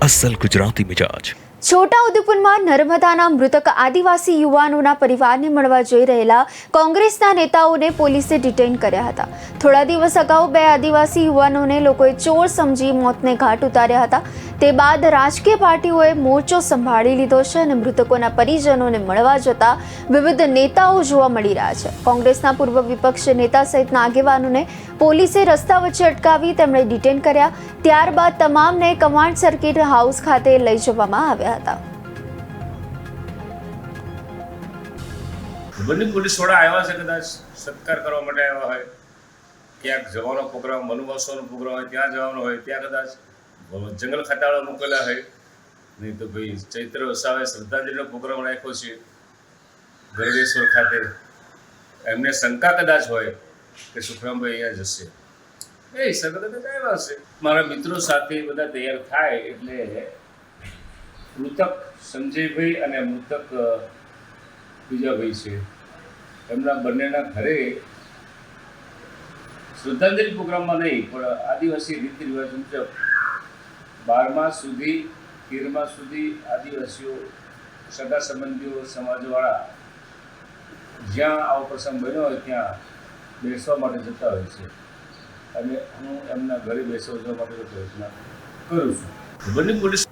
અસલ ગુજરાતી મિજાજ. છોટાઉદેપુરમાં નર્મદાના મૃતક આદિવાસી યુવાનોના પરિવારને મળવા જઈ રહેલા કોંગ્રેસના નેતાઓને પોલીસે ડિટેઇન કર્યા હતા. થોડા દિવસ અગાઉ બે આદિવાસી યુવાનોને લોકોએ ચોર સમજી મોતને ઘાટ ઉતાર્યા હતા. તે બાદ રાજકીય પાર્ટીઓએ મોરચો સંભાળી લીધો છે અને મૃતકોના પરિજનોને મળવા જતા વિવિધ નેતાઓ જોવા મળી રહ્યા છે. કોંગ્રેસના પૂર્વ વિપક્ષ નેતા સહિતના આગેવાનોને પોલીસે રસ્તા વચ્ચે અટકાવી તેમણે ડિટેન કર્યા. ત્યારબાદ તમામને કમાન્ડ સર્કિટ હાઉસ ખાતે લઈ જવામાં આવ્યા હતા. બંને પોલીસવાળા આવ્યા છે કદાચ સત્કાર કરવા માટે આવ્યા હોય. ક્યાંક જવાનો પ્રોગ્રામ મનુમહોત્સવનો પ્રોગ્રામ હોય, ત્યાં જવાનો હોય, ત્યાં કદાચ જંગલ ખાતાવાળા મૂકેલા હોય. નહીં તો ભાઈ ચૈત્ર વસાવે શ્રદ્ધાંજલિનો પ્રોગ્રામ રાખ્યો છે. ગરડેશ્વર ખાતે. એમને શંકા કદાચ હોય કે સુખરામભાઈ અહીંયા જશે. એ સગત આવ્યા હશે. મારા મિત્રો સાથે બધા તૈયાર થાય એટલે મૃતક સંજયભાઈ અને મૃતક બીજા છે. એમના બંનેના ઘરે શ્રદ્ધાંજલિ પ્રોગ્રામમાં નહીં, પણ આદિવાસી રીતિ રિવાજ મુજબ બારમા સુધી, તેરમા સુધી આદિવાસીઓ, સગા સંબંધીઓ, સમાજવાળા જ્યાં આવો પ્રસંગ બન્યો હોય ત્યાં બેસવા માટે જતા હોય છે. અને હું એમના ઘરે બેસવા માટે પ્રયત્ન કરું છું. બંને પોલીસ